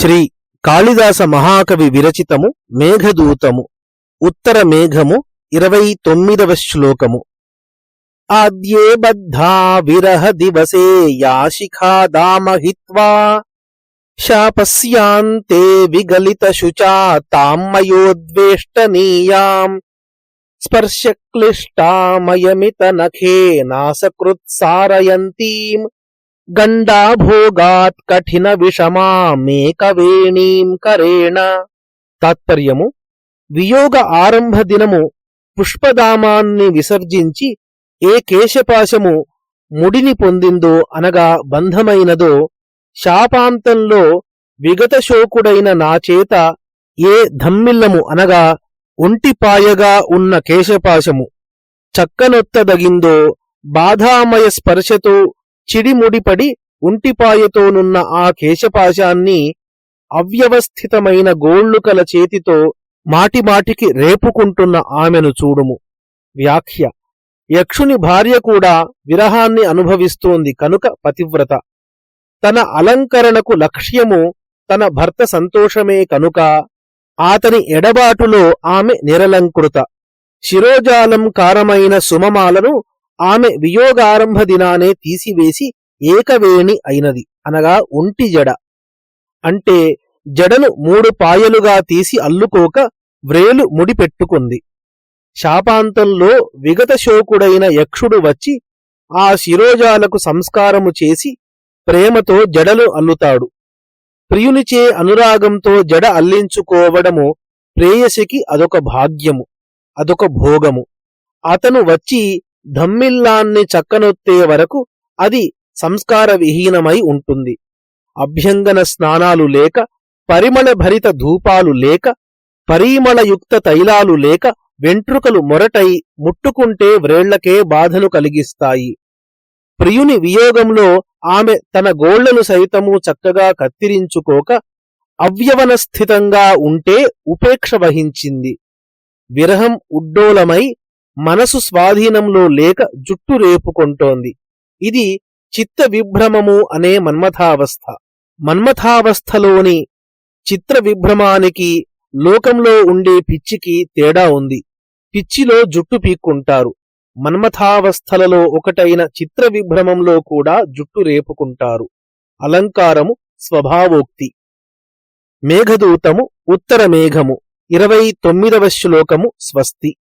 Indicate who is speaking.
Speaker 1: శ్రీ కాళిదాస మహాకవి విరచితము మేఘదూతము ఉత్తర మేఘము ఇరవై తొమ్మిదవ శ్లోకము. ఆద్యే బద్ధా విరహ దివసే యాశిఖాదామహిత్వా శాపస్యాంతే విగలిత శుచా తామ్మయోద్వేష్టనీయాం స్పర్శక్లిష్టామయమిత నఖే నాసకృత్సారయంతీం గండాభోగాత్ కఠిన విషమామేకవేణీం కరేణ. తాత్పర్యము వియోగ ఆరంభ దినము పుష్పదామాన్ని విసర్జించి ఏ కేశపాశము ముడిని పొందిందో అనగా బంధమైనదో శాపాంతంలో విగతశోకుడైన నాచేత ఏ ధమ్మిల్లము అనగా ఒంటిపాయగా ఉన్న కేశపాశము. చక్కనొత్తదగిందో బాధామయ స్పర్శతో చిడిముడిపడి ఉంటిపాయతోనున్న ఆ కేశపాశాన్ని అవ్యవస్థితమైన గోళ్ళుకల చేతితో మాటిమాటికి రేపుకుంటున్న ఆమెను చూడుము. వ్యాఖ్య. యక్షుని భార్య కూడా విరహాన్ని అనుభవిస్తోంది కనుక పతివ్రత. తన అలంకరణకు లక్ష్యము తన భర్త సంతోషమే కనుక ఆతని ఎడబాటులో ఆమె నిరలంకృత. శిరోజాలం కారమైన సుమమాలను ఆమె వియోగారంభ దినానే తీసివేసి ఏకవేణి అయినది. అనగా ఒంటి జడ. అంటే జడను మూడు పాయలుగా తీసి అల్లుకోక వ్రేలు ముడిపెట్టుకుంది. శాపాంతంలో విగతశోకుడైన యక్షుడు వచ్చి ఆ శిరోజాలకు సంస్కారము చేసి ప్రేమతో జడలు అల్లుతాడు. ప్రియునిచే అనురాగంతో జడ అల్లించుకోవడము ప్రేయసికి అదొక భాగ్యము అదొక భోగము. అతను వచ్చి ధమ్మిల్లాన్ని చక్కనొత్తే వరకు అది సంస్కార విహీనమై ఉంటుంది. అభ్యంగన స్నానాలు లేక పరిమళ భరిత ధూపాలు లేక పరిమళయుక్త తైలాలు లేక వెంట్రుకలు మొరటై ముట్టుకుంటే వ్రేళ్ళకే బాధను కలిగిస్తాయి. ప్రియుని వియోగంలో ఆమె తన గోళ్ళను సైతము చక్కగా కత్తిరించుకోక అవ్యవనస్థితంగా ఉంటే ఉపేక్ష వహించింది. విరహం ఉడ్డోలమై మనసు స్వాధీనంలో లేక జుట్టు రేపుకొంటోంది. ఇది చిత్త విభ్రమము అనే మన్మథావస్థ. మన్మథావస్థలోని చిత్ర విభ్రమానికి లోకంలో ఉండే పిచ్చికి తేడా ఉంది. పిచ్చిలో జుట్టు పీక్కుంటారు. మన్మథావస్థలలో ఒకటైన చిత్ర విభ్రమంలో కూడా జుట్టు రేపుకుంటారు. అలంకారము స్వభావోక్తి. మేఘదూతము ఉత్తర మేఘము ఇరవై తొమ్మిదవ శ్లోకము స్వస్తి.